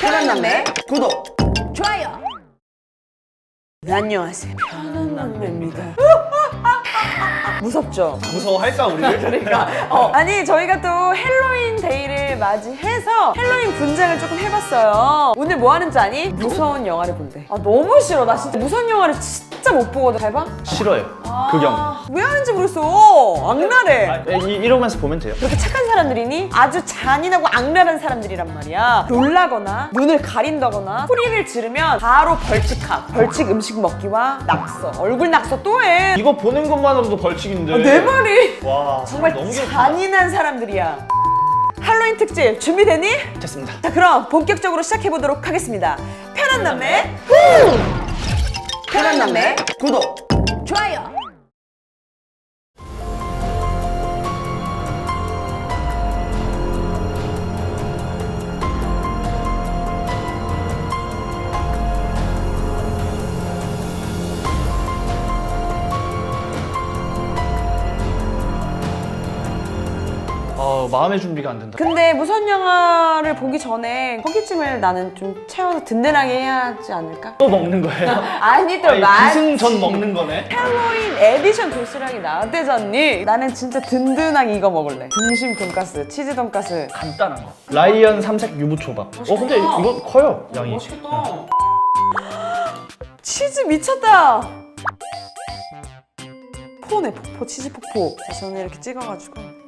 편한 남매 구독! 좋아요. 네, 안녕하세요. 편한 남매입니다. 무섭죠? 무서워할까 우리를? 그러니까 어, 아니 저희가 또 헬로윈 데이를 맞이해서 헬로윈 분장을 조금 해봤어요. 오늘 뭐 하는지 아니? 무서운 영화를 본대. 아 너무 싫어. 나 진짜 무서운 영화를 진짜 못 보거든. 잘 봐? 싫어요 극영 왜 하는지 모르겠어. 악랄해. 아, 이, 이러면서 보면 돼요 그렇게 착한 사람들이니 아주 잔인하고 악랄한 사람들이란 말이야. 놀라거나 눈을 가린다거나 소리를 지르면 바로 벌칙함. 벌칙 음식 먹기와 낙서. 얼굴 낙서 또 해. 이거 보는 것만으로도 벌칙인데 아, 내 말이 와 정말 너무 잔인한 사람들이야. 할로윈 특집 준비되니? 좋겠습니다 자 그럼 본격적으로 시작해 보도록 하겠습니다. 편한 남매 편한 남매 구독! 좋아요. 어, 마음의 준비가 안 된다 근데 무선 영화를 보기 전에 허기짐을 나는 좀 채워서 든든하게 해야 하지 않을까? 또 먹는 거예요? 아니 또 아니, 맛. 기승전 먹는 거네 할로윈 에디션 도시락이 나왔대잖니? 나는 진짜 든든하게 이거 먹을래. 등심 돈가스, 치즈 돈가스. 간단한 거 라이언 삼색 유부초밥 어 근데 이거 커요 양이 치즈 미쳤다. 포네 폭포 치즈 폭포. 자, 저는 이렇게 찍어가지고.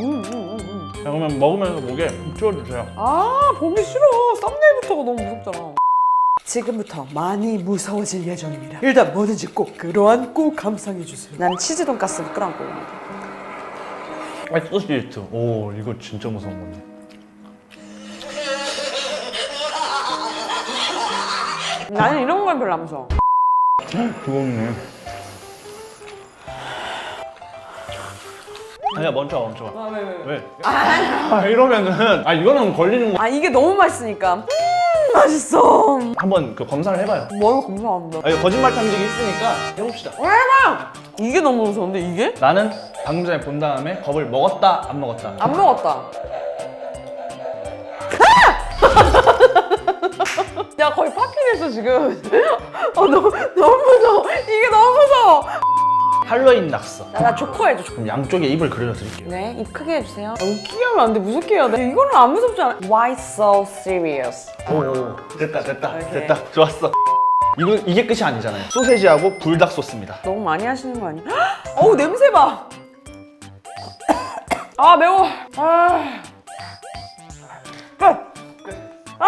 음, 음, 음. 자, 그러면 먹으면서 목에 치워주세요 아 보기 싫어. 썸네일부터가 너무 무섭잖아. 지금부터 많이 무서워질 예정입니다. 일단 뭐든지 꼭 끌어안고 감상해 주세요. 난 치즈 돈가스 끌어안고 옵니다. 아 소시지트 오 이거 진짜 무서운 건데 나는 이런 건 별로 안 무서워. 무겁네 아니야 멈춰 멈춰 아, 왜, 왜, 왜? 아 이러면은 아 이거는 걸리는 거 아 이게 너무 맛있으니까. 음 맛있어. 한번 그 검사를 해봐요 뭘 감사합니다. 아 이거 거짓말 탐지기 있으니까 해봅시다 해봐. 이게 너무 무서운데 이게? 나는 방금 전에 본 다음에 겁을 먹었다 안 먹었다 안 먹었다. 야 거의 파킹했어 지금. 어 너무 너무 무서워. 이게 너무 무서워. 할로윈 낙서 나, 나 조커 해줘. 조커. 그럼 양쪽에 입을 그려드릴게요 네, 입 크게 해주세요. 아, 웃기게 하면 안 돼. 무섭게 해야 돼. 이거는 안 무섭지 않아. Why so serious? 오 됐다 됐다 오케이. 됐다 좋았어 이거 이게 끝이 아니잖아요 소세지하고 불닭 소스입니다 너무 많이 하시는 거 아니야? 어우 냄새 봐. 아 매워. 아. 끝. 아.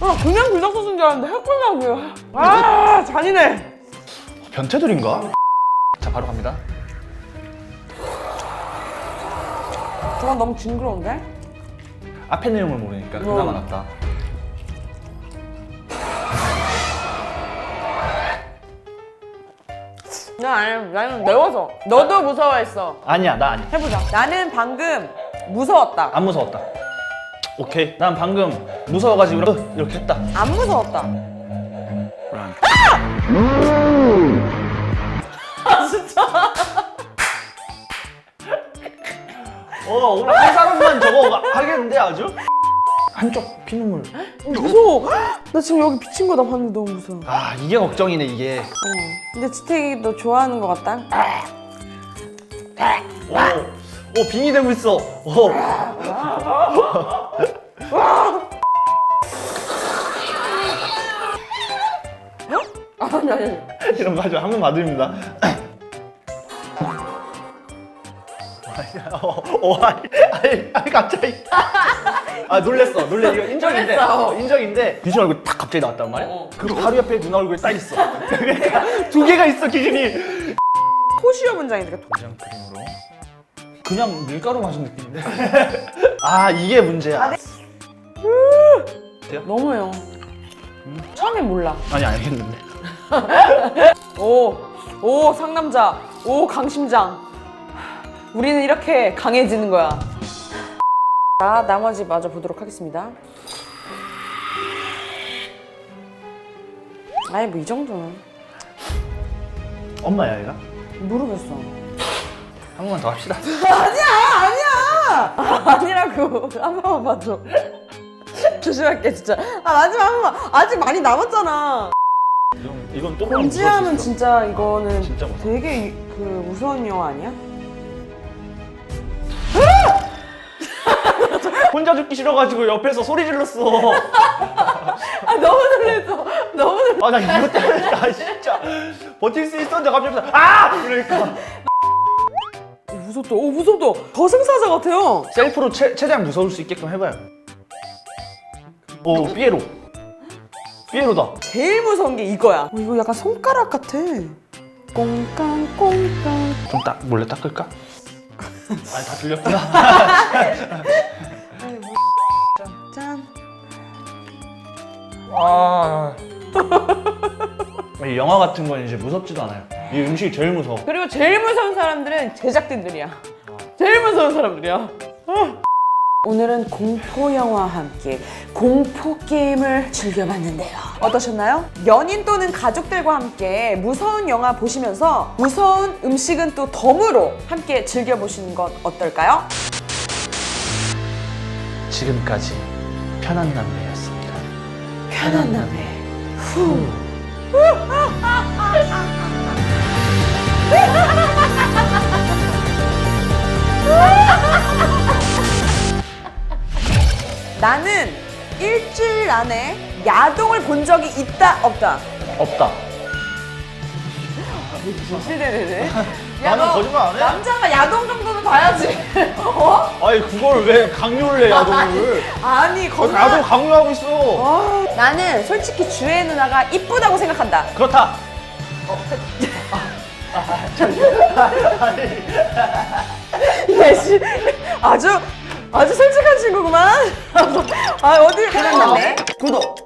아 그냥 불닭 소스인 줄 알았는데 햇불닭이야. 아 잔인해. 변태들인가? 자 바로 갑니다 저건 너무 징그러운데? 앞에 내용을 모르니까 그나마 낫다 나 아니 나는 매워서. 너도 무서워했어. 아니야 나 아니야 해보자. 나는 방금 무서웠다. 안 무서웠다 오케이 난 방금 무서워가지고 이렇게 했다 안 무서웠다. 어 오늘 한 사람만 저거 하겠는데 아주? 한쪽 피눈물 무서워. 나 지금 여기 비친 거다 봤는데 너무 무서워. 아 이게 걱정이네 이게 어. 근데 지택이 너 좋아하는 것 같다. 오, 오 빙이 되고 있어 오. 아니 아니. 이런 거 하죠 한번 맞습니다 어, 어, 아니, 아니, 아니, 갑자기. 아, 놀랬어. 놀래. 이거 인정인데. 놀랬어. 어, 인정인데. 귀신 얼굴 딱 갑자기 나왔단 말이야. 어. 그 바로 옆에 누나 얼굴이 딱 있어. 그러니까 두 개가 있어, 귀신이. 토시오 분장이니까 토- 그냥 그림으로. 그냥 밀가루 마신 느낌인데. 아, 이게 문제야. 너무해요. 처음엔 몰라. 아니, 알겠는데. 오, 오 상남자, 오 강심장. 우리는 이렇게 강해지는 거야. 자, 나머지 마저 보도록 하겠습니다. 아이 뭐이 정도는 엄마야, 얘가? 모르겠어. 한 번만 더 합시다. 아니야, 아니야, 아니라고. 한 번만 봐줘. 조심할게 진짜. 아 마지막 한 번만. 아직 많이 남았잖아. 이건, 이건 똥만 공지하면. 진짜 이거는 진짜 무서워. 되게 그 무서운 영화 아니야? 혼자 죽기 싫어가지고 옆에서 소리 질렀어. 아 너무 놀랬어. 너무 놀. 아나 이거 때문에 나 진짜 버틸 수 있었는데 갑자기 아 이러니까 오, 무섭다. 오 무섭다. 저승사자 같아요. 셀프로 최, 최대한 무서울 수 있게끔 해봐요. 오 삐에로 삐에로다. 제일 무서운 게 이거야. 어, 이거 약간 손가락 같아. 꽁깡 꽁깡. 좀 딱 몰래 닦을까? 아니 다 들렸구나. 짠. 아. 이 영화 같은 건 이제 무섭지도 않아요. 이 음식이 제일 무서워. 그리고 제일 무서운 사람들은 제작진들이야. 제일 무서운 사람들이야. 어. 오늘은 공포 영화와 함께 공포 게임을 즐겨봤는데요. 어떠셨나요? 연인 또는 가족들과 함께 무서운 영화 보시면서 무서운 음식은 또 덤으로 함께 즐겨보시는 건 어떨까요? 지금까지 편한 남매였습니다. 편한 남의 나는 일주일 안에 야동을 본 적이 있다 없다. 없다. 실례네. 나는 거짓말 안 해. 남자가 야동 정도는 봐야지. 어? 아니 그걸 왜 강요를 해 야동을? 아니 어, 건강. 야동 강요하고 있어. 나는 솔직히 주혜 누나가 이쁘다고 생각한다. 그렇다. 예시 아주 아주 솔직한 친구구만. 아 어디 편한 남매 구독.